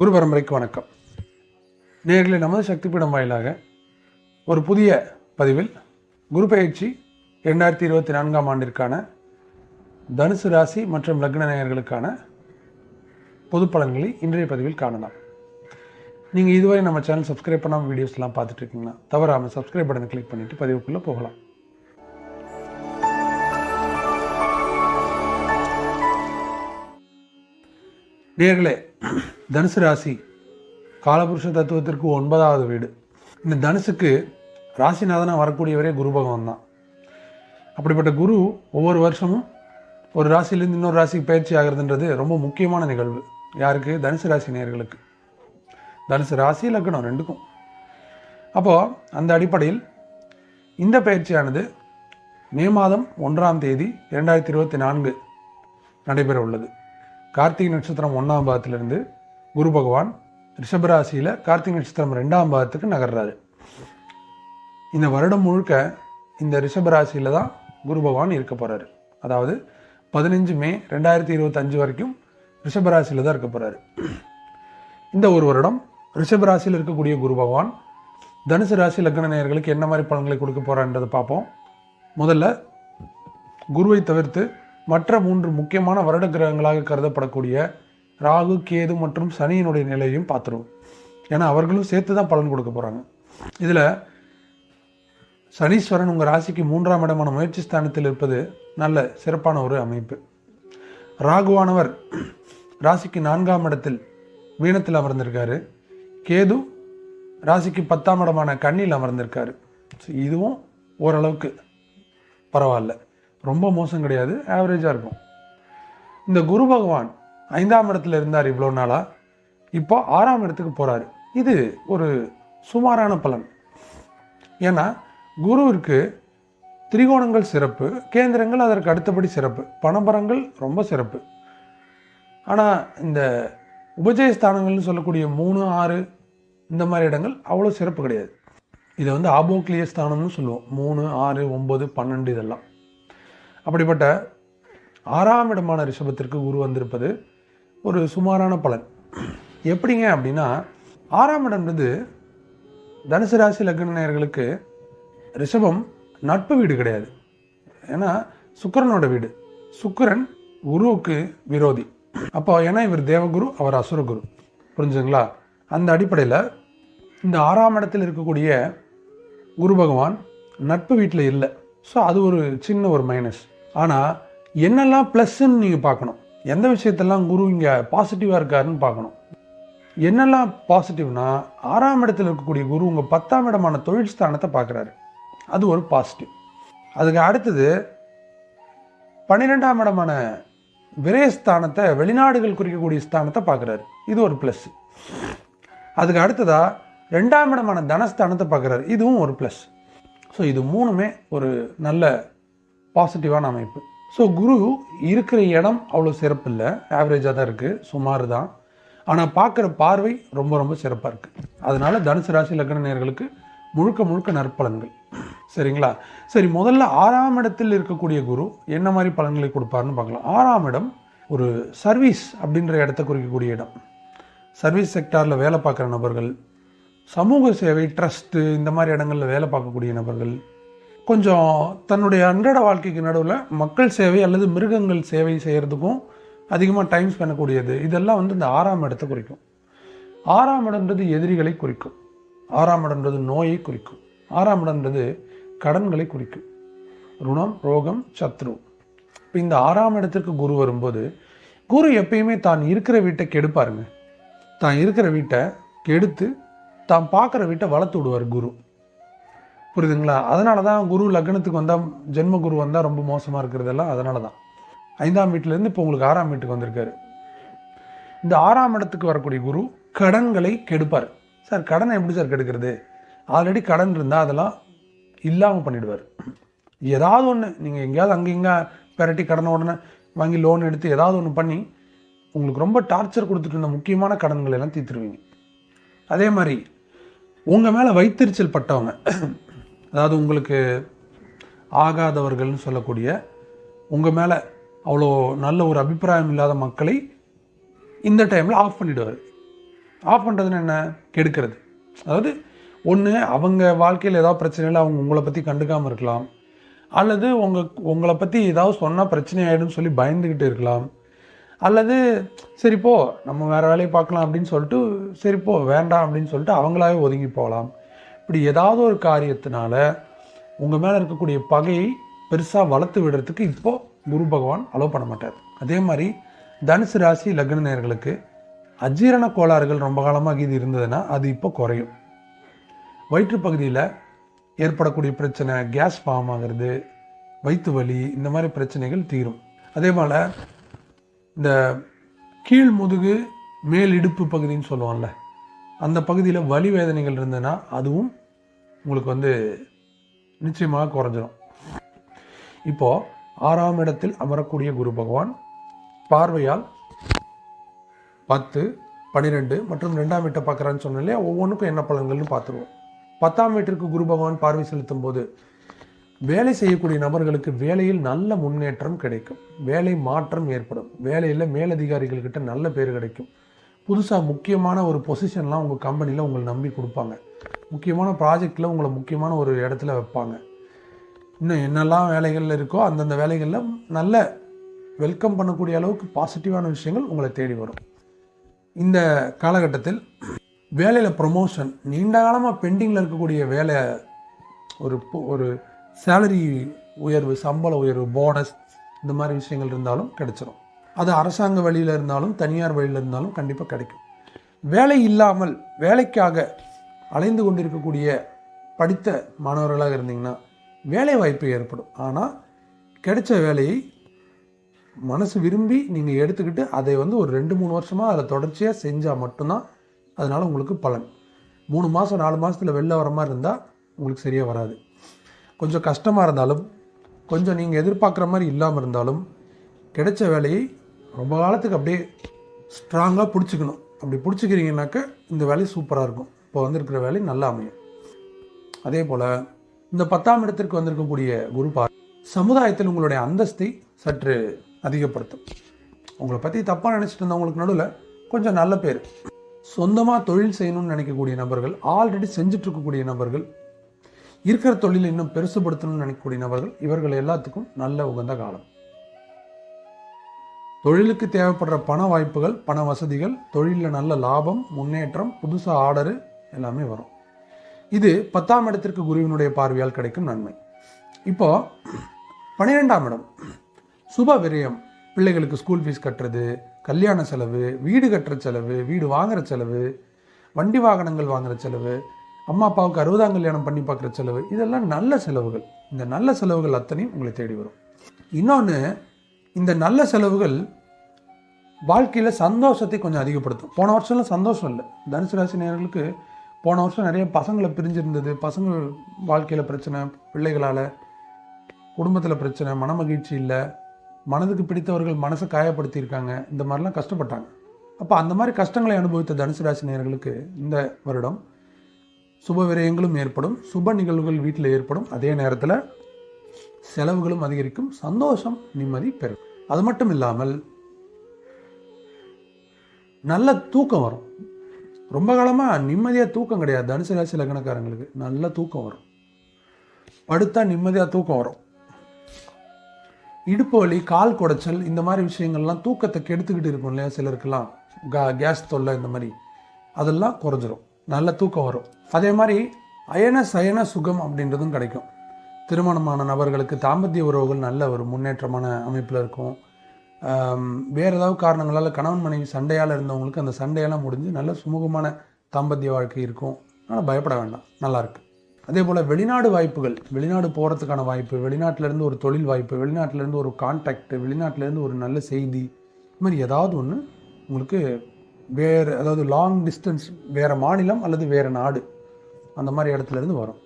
குரு பரம்பரைக்கு வணக்கம். நேர்களை நமது சக்தி பீடம் வாயிலாக ஒரு புதிய பதிவில் குரு பயிற்சி இரண்டாயிரத்தி இருபத்தி நான்காம் ஆண்டிற்கான தனுசு ராசி மற்றும் லக்ன நேயர்களுக்கான பொது பலன்களை இன்றைய பதிவில் காணலாம். நீங்கள் இதுவரை நம்ம சேனல் சப்ஸ்கிரைப் பண்ணாமல் வீடியோஸ்லாம் பார்த்துட்டு இருக்கீங்கன்னா தவறாமல் சப்ஸ்கிரைப் பட்டனை கிளிக் பண்ணிவிட்டு பதிவுக்குள்ளே போகலாம். நேர்களே தனுசு ராசி காலபுருஷ தத்துவத்திற்கு ஒன்பதாவது வீடு. இந்த தனுசுக்கு ராசிநாதனாக வரக்கூடியவரே குரு பகவான் தான் அப்படிப்பட்ட குரு ஒவ்வொரு வருஷமும் ஒரு ராசியிலேருந்து இன்னொரு ராசிக்கு பயிற்சி ஆகிறதுன்றது ரொம்ப முக்கியமான நிகழ்வு. யாருக்கு? தனுசு ராசி நேர்களுக்கு தனுசு ராசி லக்கணம் ரெண்டுக்கும். அப்போது அந்த அடிப்படையில் இந்த பயிற்சியானது மே மாதம் ஒன்றாம் தேதி இரண்டாயிரத்தி இருபத்தி நான்கு நடைபெற உள்ளது கார்த்திகை நட்சத்திரம் ஒன்றாம் பாதத்திலிருந்து குரு பகவான் ரிஷபராசியில் கார்த்திகை நட்சத்திரம் ரெண்டாம் பாதத்துக்கு நகர்றாரு. இந்த வருடம் முழுக்க இந்த ரிஷபராசியில் தான் குரு பகவான் இருக்க போகிறாரு அதாவது பதினஞ்சு மே ரெண்டாயிரத்தி இருபத்தஞ்சு வரைக்கும் ரிஷபராசியில் தான் இருக்க போகிறாரு இந்த ஒரு வருடம் ரிஷபராசியில் இருக்கக்கூடிய குரு பகவான் தனுசு ராசி லக்ன நேயர்களுக்கு என்ன மாதிரி பலன்களை கொடுக்க போகிறான்றதை பார்ப்போம். முதல்ல குருவை தவிர்த்து மற்ற மூன்று முக்கியமான வருட கிரகங்களாக கருதப்படக்கூடிய ராகு கேது மற்றும் சனியினுடைய நிலையையும் பார்த்துருவோம். ஏன்னா அவர்களும் சேர்த்து தான் பலன் கொடுக்க போகிறாங்க இதில் சனீஸ்வரன் உங்கள் ராசிக்கு மூன்றாம் இடமான முயற்சி ஸ்தானத்தில் இருப்பது நல்ல சிறப்பான ஒரு அமைப்பு. ராகுவானவர் ராசிக்கு நான்காம் இடத்தில் வீணத்தில் அமர்ந்திருக்காரு. கேது ராசிக்கு பத்தாம் இடமான கண்ணில் அமர்ந்திருக்காரு. ஸோ இதுவும் ஓரளவுக்கு பரவாயில்ல. ரொம்ப மோசம் கிடையாது ஆவரேஜாக இருக்கும். இந்த குரு பகவான் ஐந்தாம் இடத்துல இருந்தார் இவ்வளோ நாளாக இப்போ ஆறாம் இடத்துக்கு போகிறாரு இது ஒரு சுமாரான பலன். ஏன்னா குருவிற்கு திரிகோணங்கள் சிறப்பு கேந்திரங்கள் அதற்கு அடுத்தபடி சிறப்பு பணபரங்கள் ரொம்ப சிறப்பு. ஆனால் இந்த உபஜயஸ்தானங்கள்னு சொல்லக்கூடிய மூணு ஆறு இந்த மாதிரி இடங்கள் அவ்வளோ சிறப்பு கிடையாது. இதை வந்து ஆபோக்லிய ஸ்தானம்னு சொல்லுவோம். மூணு ஆறு ஒம்பது பன்னெண்டு இதெல்லாம். அப்படிப்பட்ட ஆறாம் இடமான ரிஷபத்திற்கு குரு வந்திருப்பது ஒரு சுமாரான பலன். எப்படிங்க அப்படின்னா ஆறாம் இடம்ன்றது தனுசு ராசி லக்னநேயர்களுக்கு ரிஷபம் நட்பு வீடு கிடையாது. ஏன்னா சுக்கரனோட வீடு. சுக்கிரன் குருவுக்கு விரோதி. அப்போ ஏன்னா இவர் தேவகுரு அவர் அசுரகுரு புரிஞ்சுங்களா அந்த அடிப்படையில் இந்த ஆறாம் இடத்தில் இருக்கக்கூடிய குரு பகவான் நட்பு வீட்டில் இல்லை. ஸோ அது ஒரு சின்ன ஒரு மைனஸ் ஆனால் என்னெல்லாம் ப்ளஸ்ன்னு நீங்கள் பார்க்கணும். எந்த விஷயத்தெல்லாம் குரு இங்கே பாசிட்டிவாக இருக்காருன்னு பார்க்கணும். என்னெல்லாம் பாசிட்டிவ்னா ஆறாம் இடத்தில் இருக்கக்கூடிய குரு உங்கள் பத்தாம் இடமான தொழில் ஸ்தானத்தை பார்க்குறாரு. அது ஒரு பாசிட்டிவ் அதுக்கு அடுத்தது பன்னிரெண்டாம் இடமான விரயஸ்தானத்தை வெளிநாடுகள் குறிக்கக்கூடிய ஸ்தானத்தை பார்க்குறாரு. இது ஒரு ப்ளஸ் அதுக்கு அடுத்ததாக ரெண்டாம் இடமான தனஸ்தானத்தை பார்க்குறாரு. இதுவும் ஒரு ப்ளஸ் ஸோ இது மூணுமே ஒரு நல்ல பாசிட்டிவான அமைப்பு. ஸோ குரு இருக்கிற இடம் அவ்வளோ சிறப்பு இல்லை ஆவரேஜாக தான் இருக்குது சுமார் தான் ஆனால் பார்க்குற பார்வை ரொம்ப ரொம்ப சிறப்பாக இருக்குது அதனால தனுசு ராசி லக்ன நேர்களுக்கு முழுக்க முழுக்க நற்பலன்கள். சரிங்களா? சரி முதல்ல ஆறாம் இடத்தில் இருக்கக்கூடிய குரு என்ன மாதிரி பலன்களை கொடுப்பாருன்னு பார்க்கலாம். ஆறாம் இடம் ஒரு சர்வீஸ் அப்படின்ற இடத்த குறிக்கக்கூடிய இடம். சர்வீஸ் செக்டாரில் வேலை பார்க்குற நபர்கள் சமூக சேவை ட்ரஸ்ட்டு இந்த மாதிரி இடங்களில் வேலை பார்க்கக்கூடிய நபர்கள் கொஞ்சம் தன்னுடைய அன்றாட வாழ்க்கைக்கு நடுவில் மக்கள் சேவை அல்லது மிருகங்கள் சேவை செய்கிறதுக்கும் அதிகமாக டைம் ஸ்பெண்ட் கூடியது இதெல்லாம் வந்து இந்த ஆறாம் இடத்தை குறிக்கும். ஆறாம் இடம்ன்றது எதிரிகளை குறிக்கும். ஆறாம் இடம்ன்றது நோயை குறிக்கும். ஆறாம் இடம்ன்றது கடன்களை குறிக்கும். ருணம் ரோகம் சத்ரு. இப்போ இந்த ஆறாம் இடத்திற்கு குரு வரும்போது குரு எப்பயுமே தான் இருக்கிற வீட்டை கெடுப்பாருங்க தான் இருக்கிற வீட்டை கெடுத்து தான் பார்க்குற வீட்டை வளர்த்து விடுவார் குரு. புரியுதுங்களா? அதனால தான் குரு லக்னத்துக்கு வந்தால் ஜென்ம குரு வந்தால் ரொம்ப மோசமாக இருக்கிறதெல்லாம் அதனால தான் ஐந்தாம் வீட்டிலேருந்து இப்போ உங்களுக்கு ஆறாம் வீட்டுக்கு வந்திருக்காரு. இந்த ஆறாம் இடத்துக்கு வரக்கூடிய குரு கடன்களை கெடுப்பார். சார் கடனை எப்படி சார் கெடுக்கிறது? ஆல்ரெடி கடன் இருந்தால் அதெல்லாம் இல்லாமல் பண்ணிடுவார். ஏதாவது ஒன்று நீங்கள் எங்கேயாவது அங்கே இங்கே பெரட்டி கடனை உடனே வாங்கி லோன் எடுத்து ஏதாவது ஒன்று பண்ணி உங்களுக்கு ரொம்ப டார்ச்சர் கொடுத்துட்டு இருந்த முக்கியமான கடன்களை எல்லாம் தீர்த்துருவீங்க. அதே மாதிரி உங்கள் மேலே வைத்தறிச்சல் பட்டவங்க அதாவது உங்களுக்கு ஆகாதவர்கள்னு சொல்லக்கூடிய உங்கள் மேலே அவ்வளோ நல்ல ஒரு அபிப்பிராயம் இல்லாத மக்களை இந்த டைமில் ஆஃப் பண்ணிடுவார். ஆஃப் பண்ணுறதுன்னு என்ன? கெடுக்கிறது. அதாவது ஒன்று அவங்க வாழ்க்கையில் ஏதாவது பிரச்சனையில் அவங்க உங்களை பற்றி கண்டுக்காமல் இருக்கலாம். அல்லது உங்கள் உங்களை பற்றி ஏதாவது சொன்னால் பிரச்சனை ஆகிடும்னு சொல்லி பயந்துக்கிட்டு இருக்கலாம். அல்லது சரி போ நம்ம வேறு வேலையை பார்க்கலாம் அப்படின்னு சொல்லிட்டு சரிப்போ வேண்டாம் அப்படின்னு சொல்லிட்டு அவங்களாவே ஒதுங்கி போகலாம். இப்படி ஏதாவது ஒரு காரியத்தினால உங்கள் மேலே இருக்கக்கூடிய பகையை பெருசாக வளர்த்து விடுறதுக்கு இப்போது குரு பகவான் அலோவ் பண்ண மாட்டார். அதே மாதிரி தனுசு ராசி லக்ன நேயர்களுக்கு அஜீரண கோளாறுகள் ரொம்ப காலமாக இது இருந்ததுன்னா அது இப்போ குறையும். வயிற்று பகுதியில் ஏற்படக்கூடிய பிரச்சனை கேஸ் ஃபார்ம் ஆகிறது வயிற்று வலி இந்த மாதிரி பிரச்சனைகள் தீரும். அதே போல் இந்த கீழ் முதுகு மேல் இடுப்பு பகுதின்னு சொல்லுவோம்ல அந்த பகுதியில் வலி வேதனைகள் இருந்ததுன்னா அதுவும் உங்களுக்கு வந்து நிச்சயமாக குறைஞ்சிடும் இப்போது ஆறாம் இடத்தில் அமரக்கூடிய குரு பகவான் பார்வையால் பத்து பன்னிரெண்டு மற்றும் ரெண்டாம் வீட்டை பார்க்குறான்னு சொன்னேன் ஒவ்வொன்றுக்கும் என்ன பலன்கள்னு பார்த்துருவோம். பத்தாம் வீட்டிற்கு குரு பகவான் பார்வை செலுத்தும் போது வேலை செய்யக்கூடிய நபர்களுக்கு வேலையில் நல்ல முன்னேற்றம் கிடைக்கும். வேலை மாற்றம் ஏற்படும். வேலையில் மேலதிகாரிகள் கிட்ட நல்ல பேர் கிடைக்கும். புதுசாக முக்கியமான ஒரு பொசிஷன்லாம் உங்கள் கம்பெனியில் உங்களை நம்பி கொடுப்பாங்க. முக்கியமான ப்ராஜெக்டில் உங்களை முக்கியமான ஒரு இடத்துல வைப்பாங்க. இன்னும் என்னெல்லாம் வேலைகள் இருக்கோ அந்தந்த வேலைகளில் நல்ல வெல்கம் பண்ணக்கூடிய அளவுக்கு பாசிட்டிவான விஷயங்கள் உங்களை தேடி வரும். இந்த காலகட்டத்தில் வேலையில் ப்ரொமோஷன் நீண்ட காலமாக பெண்டிங்கில் இருக்கக்கூடிய வேலை ஒரு ஒரு சேலரி உயர்வு சம்பள உயர்வு போனஸ் இந்த மாதிரி விஷயங்கள் இருந்தாலும் கிடச்சிரும். அது அரசாங்க வழியில் இருந்தாலும் தனியார் வழியில் இருந்தாலும் கண்டிப்பாக கிடைக்கும். வேலை இல்லாமல் வேலைக்காக அலைந்து கொண்டிருக்கக்கூடிய படித்த மாணவர்களாக இருந்தீங்கன்னா வேலை வாய்ப்பு ஏற்படும். ஆனால் கிடைச்ச வேலையை மனசு விரும்பி நீங்கள் எடுத்துக்கிட்டு அதை வந்து ஒரு ரெண்டு மூணு வருஷமாக அதில் தொடர்ச்சியாக செஞ்சால் மட்டும்தான் அதனால் உங்களுக்கு பலன். மூணு மாதம் நாலு மாதத்தில் வெளில வர மாதிரி இருந்தால் உங்களுக்கு சரியாக வராது. கொஞ்சம் கஷ்டமாக இருந்தாலும் கொஞ்சம் நீங்கள் எதிர்பார்க்குற மாதிரி இல்லாமல் இருந்தாலும் கிடைச்ச வேலையை ரொம்ப காலத்துக்கு அப்படியே ஸ்ட்ராங்காக பிடிச்சிக்கணும். அப்படி பிடிச்சிக்கிறீங்கனாக்க இந்த வேலை சூப்பராக இருக்கும். இப்போ வந்திருக்கிற வேலை நல்லா அமையும். அதே போல் இந்த பத்தாம் இடத்திற்கு வந்திருக்கக்கூடிய குருபார் சமுதாயத்தில் உங்களுடைய அந்தஸ்தை சற்று அதிகப்படுத்தும். உங்களை பற்றி தப்பாக நினச்சிட்டு இருந்தவங்களுக்கு நடுவில் கொஞ்சம் நல்ல பேர். சொந்தமாக தொழில் செய்யணும்னு நினைக்கக்கூடிய நபர்கள் ஆல்ரெடி செஞ்சுட்டு இருக்கக்கூடிய நபர்கள் இருக்கிற தொழிலை இன்னும் பெருசுபடுத்தணும்னு நினைக்கக்கூடிய நபர்கள் இவர்கள் எல்லாத்துக்கும் நல்ல உகந்த காலம். தொழிலுக்கு தேவைப்படுற பண வாய்ப்புகள் பண வசதிகள் தொழிலில் நல்ல லாபம் முன்னேற்றம் புதுசாக ஆர்டரு எல்லாமே வரும். இது பத்தாம் இடத்திற்கு குருவினுடைய பார்வையால் கிடைக்கும் நன்மை. இப்போ பன்னிரெண்டாம் இடம். சுப விரயம். பிள்ளைகளுக்கு ஸ்கூல் ஃபீஸ் கட்டுறது கல்யாண செலவு வீடு கட்டுற செலவு வீடு வாங்குற செலவு வண்டி வாகனங்கள் வாங்குற செலவு அம்மா அப்பாவுக்கு அறுபதாம் கல்யாணம் பண்ணி பார்க்குற செலவு இதெல்லாம் நல்ல செலவுகள். இந்த நல்ல செலவுகள் அத்தனையும் உங்களை தேடி வரும். இன்னொன்று இந்த நல்ல செலவுகள் வாழ்க்கையில் சந்தோஷத்தை கொஞ்சம் அதிகப்படுத்தும். போன வருஷம்லாம் சந்தோஷம் இல்லை. தனுசு ராசி நேர்களுக்கு போன வருஷம் நிறைய பசங்களை பிரிஞ்சிருந்தது. பசங்க வாழ்க்கையில் பிரச்சனை பிள்ளைகளால் குடும்பத்தில் பிரச்சனை மனமகிழ்ச்சி இல்லை. மனதுக்கு பிடித்தவர்கள் மனசை காயப்படுத்தியிருக்காங்க. இந்த மாதிரிலாம் கஷ்டப்பட்டாங்க. அப்போ அந்த மாதிரி கஷ்டங்களை அனுபவித்த தனுசு ராசி நேர்களுக்கு இந்த வருடம் சுப விரயங்களும் ஏற்படும். சுப நிகழ்வுகள் வீட்டில் ஏற்படும். அதே நேரத்தில் செலவுகளும் அதிகரிக்கும். சந்தோஷம் நிம்மதி பெறும். அது மட்டும் இல்லாமல் நல்ல தூக்கம் வரும். ரொம்ப காலமாக நிம்மதியாக தூக்கம் கிடையாது. தனுசு ராசி லக்னக்காரங்களுக்கு நல்ல தூக்கம் வரும். படுத்தா நிம்மதியாக தூக்கம் வரும். இடுப்பு வலி கால் குடைச்சல் இந்த மாதிரி விஷயங்கள்லாம் தூக்கத்தை கெடுத்துக்கிட்டு இருக்கும் இல்லையா சிலருக்கெல்லாம்? கா கேஸ் தொல்லை இந்த மாதிரி. அதெல்லாம் குறைஞ்சிரும். நல்ல தூக்கம் வரும். அதே மாதிரி அயன சயன சுகம் அப்படின்றதும் கிடைக்கும். திருமணமான நபர்களுக்கு தாம்பத்திய உறவுகள் நல்ல ஒரு முன்னேற்றமான அமைப்பில் இருக்கும். வேற ஏதாவது காரணங்களால் கணவன் மனைவி சண்டையால் இருந்தவங்களுக்கு அந்த சண்டையெல்லாம் முடிஞ்சு நல்ல சுமூகமான தாம்பத்திய வாழ்க்கை இருக்கும். அதனால் பயப்பட வேண்டாம். நல்லாயிருக்கு அதே போல் வெளிநாடு வாய்ப்புகள் வெளிநாடு போகிறதுக்கான வாய்ப்பு வெளிநாட்டிலேருந்து ஒரு தொழில் வாய்ப்பு வெளிநாட்டிலேருந்து ஒரு கான்டாக்ட் வெளிநாட்டிலேருந்து ஒரு நல்ல செய்தி இது மாதிரி ஏதாவது ஒன்று உங்களுக்கு வேறு அதாவது லாங் டிஸ்டன்ஸ் வேறு மாநிலம் அல்லது வேறு நாடு அந்த மாதிரி இடத்துலேருந்து வரும்.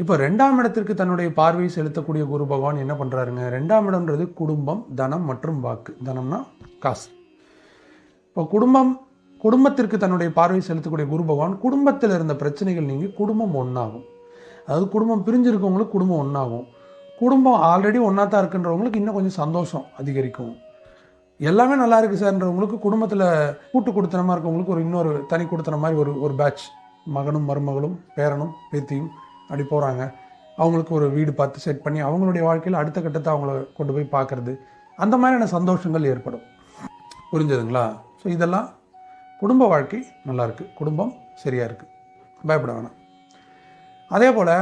இப்போ ரெண்டாம் இடத்திற்கு தன்னுடைய பார்வையை செலுத்தக்கூடிய குரு பகவான் என்ன பண்ணுறாருங்க ரெண்டாம் இடம்ன்றது குடும்பம் தனம் மற்றும் வாக்கு. தனம்னா காசு. இப்போ குடும்பம் குடும்பத்திற்கு தன்னுடைய பார்வையை செலுத்தக்கூடிய குரு பகவான் குடும்பத்தில் இருந்த பிரச்சனைகள் நீங்கள் குடும்பம் ஒன்றாகும் அதாவது குடும்பம் பிரிஞ்சிருக்கவங்களுக்கு குடும்பம் ஒன்றாகும் குடும்பம் ஆல்ரெடி ஒன்றா தான் இருக்குன்றவங்களுக்கு இன்னும் கொஞ்சம் சந்தோஷம் அதிகரிக்கும். எல்லாமே நல்லா இருக்குது சார்ன்றவங்களுக்கு குடும்பத்தில் கூட்டு கொடுத்தனமாக இருக்கவங்களுக்கு ஒரு இன்னொரு தனி கொடுத்தன மாதிரி ஒரு ஒரு பேட்ச் மகனும் மருமகளும் பேரனும் பேத்தியும் அப்படி போகிறாங்க அவங்களுக்கு ஒரு வீடு பார்த்து செட் பண்ணி அவங்களுடைய வாழ்க்கையில் அடுத்த கட்டத்தை அவங்கள கொண்டு போய் பார்க்குறது அந்த மாதிரியான சந்தோஷங்கள் ஏற்படும். புரிஞ்சதுங்களா? ஸோ இதெல்லாம் குடும்ப வாழ்க்கை நல்லா இருக்குது குடும்பம் சரியாக இருக்குது பயப்பட வேணாம். அதே போல்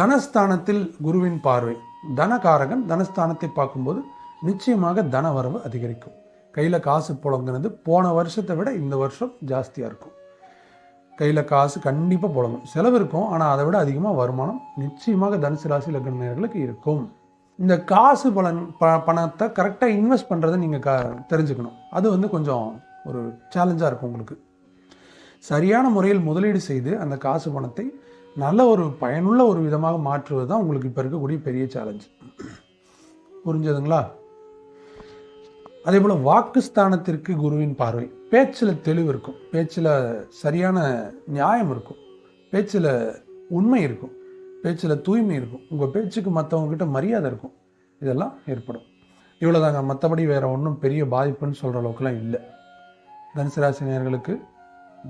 தனஸ்தானத்தில் குருவின் பார்வை தனகாரகன் தனஸ்தானத்தை பார்க்கும்போது நிச்சயமாக தன வரவு அதிகரிக்கும். கையில் காசு புழங்குனது போன வருஷத்தை விட இந்த வருஷம் ஜாஸ்தியாக இருக்கும். கையில் காசு கண்டிப்பாக புழங்கும் செலவு இருக்கும் ஆனால் அதை விட அதிகமாக வருமானம் நிச்சயமாக தனுசு ராசி லக்னர்களுக்கு இருக்கும். இந்த காசு பலன் ப பணத்தை கரெக்டாக இன்வெஸ்ட் பண்ணுறதை நீங்கள் க தெரிஞ்சுக்கணும். அது வந்து கொஞ்சம் ஒரு சேலஞ்சாக இருக்கும் உங்களுக்கு. சரியான முறையில் முதலீடு செய்து அந்த காசு பணத்தை நல்ல ஒரு பயனுள்ள ஒரு விதமாக மாற்றுவது தான் உங்களுக்கு இப்போ இருக்கக்கூடிய பெரிய சேலஞ்சு புரிஞ்சதுங்களா? அதே போல் வாக்குஸ்தானத்திற்கு குருவின் பார்வை. பேச்சில் தெளிவு இருக்கும். பேச்சில் சரியான நியாயம் இருக்கும். பேச்சில் உண்மை இருக்கும். பேச்சில் தூய்மை இருக்கும். உங்கள் பேச்சுக்கு மற்றவங்கக்கிட்ட மரியாதை இருக்கும். இதெல்லாம் ஏற்படும். இவ்வளோதாங்க மற்றபடி வேறு ஒன்றும் பெரிய பாதிப்புன்னு சொல்கிற அளவுக்குலாம் இல்லை. தனுசு ராசி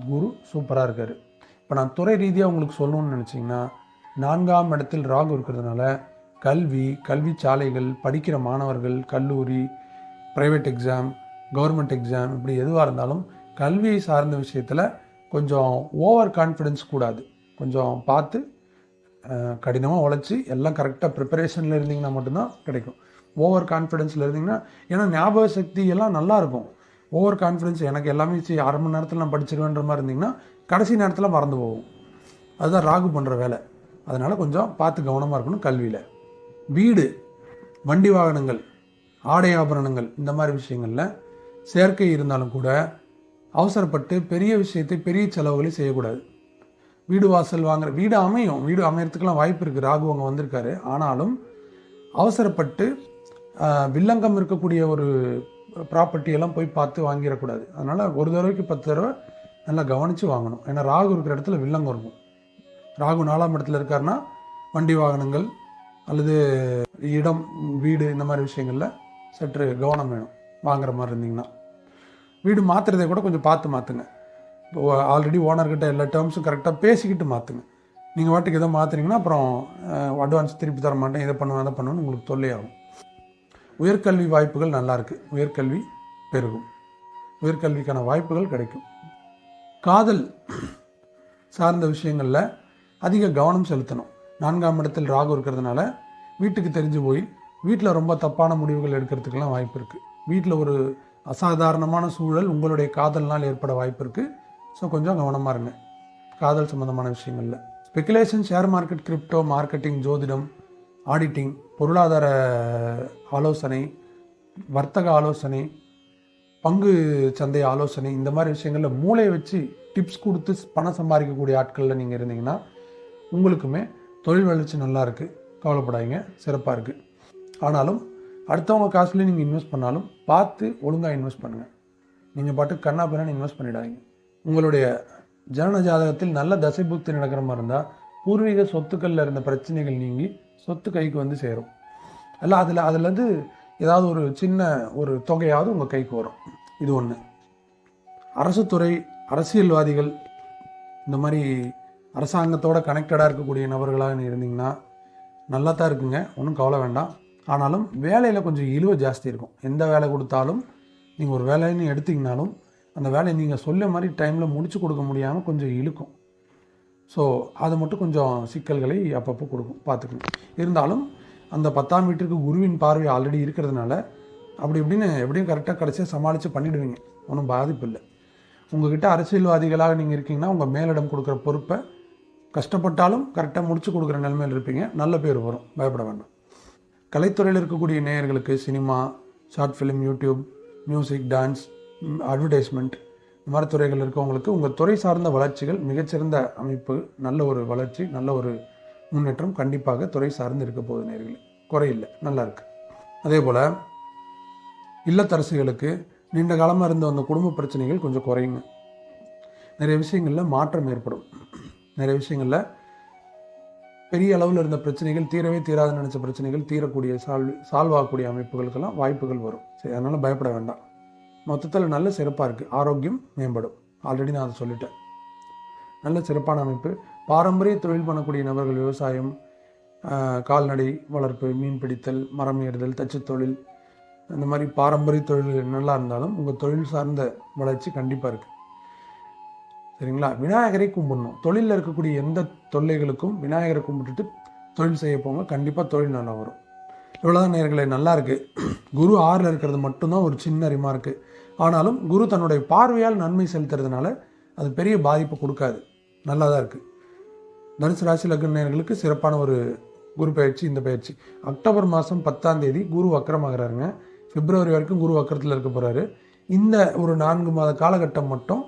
குரு சூப்பராக இருக்கார். இப்போ நான் துறை ரீதியாக உங்களுக்கு சொல்லணும்னு நினச்சிங்கன்னா நான்காம் இடத்தில் ராகு இருக்கிறதுனால கல்வி கல்வி சாலைகள் படிக்கிற மாணவர்கள் கல்லூரி ப்ரைவேட் எக்ஸாம் கவர்மெண்ட் எக்ஸாம் இப்படி எதுவாக இருந்தாலும் கல்வியை சார்ந்த விஷயத்தில் கொஞ்சம் ஓவர் கான்ஃபிடென்ஸ் கூடாது. கொஞ்சம் பார்த்து கடினமாக உழைச்சி எல்லாம் கரெக்டாக ப்ரிப்பரேஷனில் இருந்தீங்கன்னா மட்டும்தான் கிடைக்கும். ஓவர் கான்ஃபிடென்ஸில் இருந்தீங்கன்னா ஏன்னா ஞாபக சக்தி எல்லாம் நல்லா இருக்கும். ஓவர் கான்ஃபிடென்ஸ் எனக்கு எல்லாமே சரி அரை மணி நேரத்தில் நான் படிச்சிருவேன்ற மாதிரி இருந்தீங்கன்னா கடைசி நேரத்தில் மறந்து போகும் அதுதான் ராகு பண்ணுற வேலை. அதனால் கொஞ்சம் பார்த்து கவனமாக இருக்கணும் கல்வியில். வீடு வண்டி வாகனங்கள் ஆடை ஆபரணங்கள் இந்த மாதிரி விஷயங்களில் சேர்க்கை இருந்தாலும் கூட அவசரப்பட்டு பெரிய விஷயத்தை பெரிய செலவுகளை செய்யக்கூடாது. வீடு வாசல் வாங்குற வீடு அமையும். வீடு அமையறதுக்கெல்லாம் வாய்ப்பு இருக்குது ராகு அங்கே வந்திருக்காரு. ஆனாலும் அவசரப்பட்டு வில்லங்கம் இருக்கக்கூடிய ஒரு ப்ராப்பர்ட்டியெல்லாம் போய் பார்த்து வாங்கிடக்கூடாது. அதனால் ஒரு தடவைக்கு பத்து தடவை நல்லா கவனித்து வாங்கணும். ஏன்னா ராகு இருக்கிற இடத்துல வில்லங்கம் இருக்கும். ராகு நாலாம் இடத்துல இருக்காருன்னா வண்டி வாகனங்கள் அல்லது இடம் வீடு இந்த மாதிரி விஷயங்களில் சற்று கவனம் வேணும் வாங்குற மாதிரி இருந்தீங்கன்னா. வீடு மாற்றுறதை கூட கொஞ்சம் பார்த்து மாற்றுங்க இப்போ ஆல்ரெடி ஓனர்கிட்ட எல்லா டேர்ம்ஸும் கரெக்டாக பேசிக்கிட்டு மாற்றுங்க நீங்கள் வாட்டுக்கு எதோ மாற்றுறீங்கன்னா அப்புறம் அட்வான்ஸ் திருப்பி தர மாட்டேன் இதை பண்ணுவேன் அதை பண்ணுவேன்னு உங்களுக்கு தொல்லையாகும். உயர்கல்வி வாய்ப்புகள் நல்லாயிருக்கு உயர்கல்வி பெருகும். உயர்கல்விக்கான வாய்ப்புகள் கிடைக்கும். காதல் சார்ந்த விஷயங்களில் அதிக கவனம் செலுத்தணும். நான்காம் இடத்தில் ராகு இருக்கிறதுனால வீட்டுக்கு தெரிஞ்சு போய் வீட்டில் ரொம்ப தப்பான முடிவுகள் எடுக்கிறதுக்கெல்லாம் வாய்ப்பு இருக்குது வீட்டில் ஒரு அசாதாரணமான சூழல் உங்களுடைய காதல்னால் ஏற்பட வாய்ப்பு இருக்குது ஸோ கொஞ்சம் கவனமாக இருங்க. காதல் சம்மந்தமான விஷயங்களில். Speculation share market crypto marketing ஜோதிடம் ஆடிட்டிங் பொருளாதார ஆலோசனை வர்த்தக ஆலோசனை பங்கு சந்தை ஆலோசனை இந்த மாதிரி விஷயங்களில் மூளையை வச்சு டிப்ஸ் கொடுத்து பணம் சம்பாதிக்கக்கூடிய ஆட்களில் நீங்கள் இருந்தீங்கன்னா உங்களுக்குமே தொழில் வளர்ச்சி நல்லா இருக்குது கவலைப்படாதீங்க. சிறப்பாக இருக்குது ஆனாலும் அடுத்தவங்க காசுலேயும் நீங்கள் இன்வெஸ்ட் பண்ணாலும் பார்த்து ஒழுங்காக இன்வெஸ்ட் பண்ணுங்கள் நீங்கள் பாட்டு கண்ணா பின்னான்னு இன்வெஸ்ட் பண்ணிடாதீங்க. உங்களுடைய ஜனன ஜாதகத்தில் நல்ல தசை புக்தி நடக்கிற மாதிரி இருந்தால் பூர்வீக சொத்துக்களில் இருந்த பிரச்சனைகள் நீங்கி சொத்து கைக்கு வந்து சேரும். அல்ல அதில் அதுலேருந்து ஏதாவது ஒரு சின்ன ஒரு தொகையாவது உங்கள் கைக்கு வரும். இது ஒன்று அரசு துறை அரசியல்வாதிகள் இந்த மாதிரி அரசாங்கத்தோட கனெக்டடாக இருக்கக்கூடிய நபர்களாக இருந்தீங்கன்னா நல்லா தான் இருக்குங்க. ஒன்றும் கவலை வேண்டாம். ஆனாலும் வேலையில் கொஞ்சம் இழுவை ஜாஸ்தி இருக்கும். எந்த வேலை கொடுத்தாலும் நீங்கள் ஒரு வேலைன்னு எடுத்திங்கனாலும் அந்த வேலையை நீங்கள் சொல்ல மாதிரி டைமில் முடிச்சு கொடுக்க முடியாமல் கொஞ்சம் இழுக்கும். ஸோ அது மட்டும் கொஞ்சம் சிக்கல்களை அப்பப்போ கொடுக்கும். பார்த்துக்கணும். இருந்தாலும் அந்த பத்தாம் வீட்டிற்கு குருவின் பார்வை ஆல்ரெடி இருக்கிறதுனால அப்படி இப்படின்னு எப்படியும் கரெக்டாக கடைசியாக சமாளித்து பண்ணிவிடுவீங்க ஒன்றும் பாதிப்பு இல்லை. உங்கள்கிட்ட அரசியல்வாதிகளாக நீங்கள் இருக்கீங்கன்னா உங்கள் மேலிடம் கொடுக்குற பொறுப்பை கஷ்டப்பட்டாலும் கரெக்டாக முடிச்சு கொடுக்குற நிலைமையில் இருப்பீங்க. நல்ல பேர் வரும். பயப்பட வேண்டாம். கலைத்துறையில் இருக்கக்கூடிய நேயர்களுக்கு cinema short film YouTube music dance advertisement இந்த மாதிரி துறைகள் இருக்கவங்களுக்கு உங்கள் துறை சார்ந்த வளர்ச்சிகள் மிகச்சிறந்த அமைப்பு நல்ல ஒரு வளர்ச்சி நல்ல ஒரு முன்னேற்றம் கண்டிப்பாக துறை சார்ந்து இருக்க போகுது நேர்களே குறையில்லை நல்லா இருக்கு. அதே போல் இல்லத்தரசிகளுக்கு நீண்ட காலமாக இருந்த அந்த குடும்ப பிரச்சனைகள் கொஞ்சம் குறையுங்க. நிறைய விஷயங்களில் மாற்றம் ஏற்படும். நிறைய விஷயங்களில் பெரிய அளவில் இருந்த பிரச்சனைகள் தீரவே தீராதுன்னு நினச்ச பிரச்சனைகள் தீரக்கூடிய சால்வ் சால்வ் ஆகக்கூடிய அமைப்புகளுக்கெல்லாம் வாய்ப்புகள் வரும். சரி அதனால் பயப்பட வேண்டாம். மொத்தத்தில் நல்ல சிறப்பாக இருக்குது ஆரோக்கியம் மேம்படும். ஆல்ரெடி நான் அதை சொல்லிட்டேன். நல்ல சிறப்பான அமைப்பு. பாரம்பரிய தொழில் பண்ணக்கூடிய நபர்கள் விவசாயம் கால்நடை வளர்ப்பு மீன் பிடித்தல் மரம் ஏறுதல் தச்சு தொழில் இந்த மாதிரி பாரம்பரிய தொழில் நல்லா இருந்தாலும் உங்கள் தொழில் சார்ந்த வளர்ச்சி கண்டிப்பாக இருக்குது சரிங்களா விநாயகரை கும்பிடணும். தொழிலில் இருக்கக்கூடிய எந்த தொல்லைகளுக்கும் விநாயகரை கும்பிட்டுட்டு தொழில் செய்ய போங்க. கண்டிப்பாக தொழில் நல்லா வரும். இவ்வளோதான் நேர்களை நல்லா இருக்கு. குரு ஆறில் இருக்கிறது மட்டும்தான் ஒரு சின்ன ரிமார்க்கு ஆனாலும் குரு தன்னுடைய பார்வையால் நன்மை செலுத்துறதுனால அது பெரிய பாதிப்பு கொடுக்காது. நல்லா தான் இருக்குது தனுசு ராசி லக்ன சிறப்பான ஒரு குரு பயிற்சி இந்த பயிற்சி. அக்டோபர் மாதம் பத்தாம் தேதி குரு வக்கரமாகிறாருங்க. பிப்ரவரி வரைக்கும் குரு வக்கரத்தில் இருக்க போகிறாரு இந்த ஒரு நான்கு மாத காலகட்டம் மட்டும்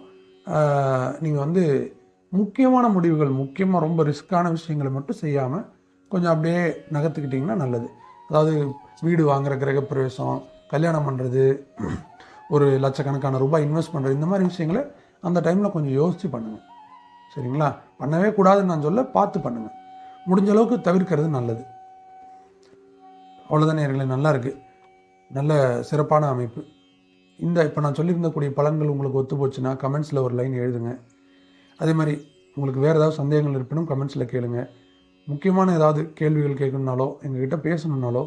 நீங்கள் வந்து முக்கியமான முடிவுகள் முக்கியமாக ரொம்ப ரிஸ்க்கான விஷயங்களை மட்டும் செய்யாமல் கொஞ்சம் அப்படியே நகர்த்துக்கிட்டிங்கன்னா நல்லது. அதாவது வீடு வாங்குற கிரகப்பிரவேசம் கல்யாணம் பண்ணுறது ஒரு லட்சக்கணக்கான ரூபாய் இன்வெஸ்ட் பண்ணுறது இந்த மாதிரி விஷயங்களை அந்த டைமில் கொஞ்சம் யோசித்து பண்ணுங்கள் சரிங்களா? பண்ணவே கூடாதுன்னு நான் சொல்ல பார்த்து பண்ணுங்கள் முடிஞ்ச அளவுக்கு தவிர்க்கிறது நல்லது. அவ்வளோதான் நேர்களே நல்லா இருக்குது நல்ல சிறப்பான அமைப்பு. இந்த இப்போ நான் சொல்லியிருந்தக்கூடிய பலன்கள் உங்களுக்கு ஒத்து போச்சுன்னா கமெண்ட்ஸில் ஒரு லைன் எழுதுங்க. அதே மாதிரி உங்களுக்கு வேறு ஏதாவது சந்தேகங்கள் இருப்பினும் கமெண்ட்ஸில் கேளுங்க. முக்கியமான ஏதாவது கேள்விகள் கேட்கணுனாலோ எங்ககிட்ட பேசணுன்னாலோ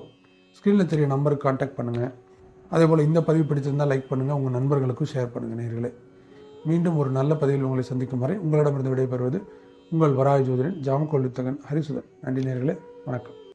ஸ்க்ரீனில் தெரிய நம்பருக்கு காண்டாக்ட் பண்ணுங்கள் அதே போல் இந்த பதிவு பிடிச்சிருந்தால் லைக் பண்ணுங்கள் உங்கள் நண்பர்களுக்கும் ஷேர் பண்ணுங்கள் நேர்களே. மீண்டும் ஒரு நல்ல பதிவில் உங்களை சந்திக்கும் வரை உங்களிடமிருந்து விடைபெறுவது உங்கள் வராய ஜோதிடன் ஜாமக்கோல் வித்தகன் ஹரிசுதன். நன்றி நேர்களே. வணக்கம்.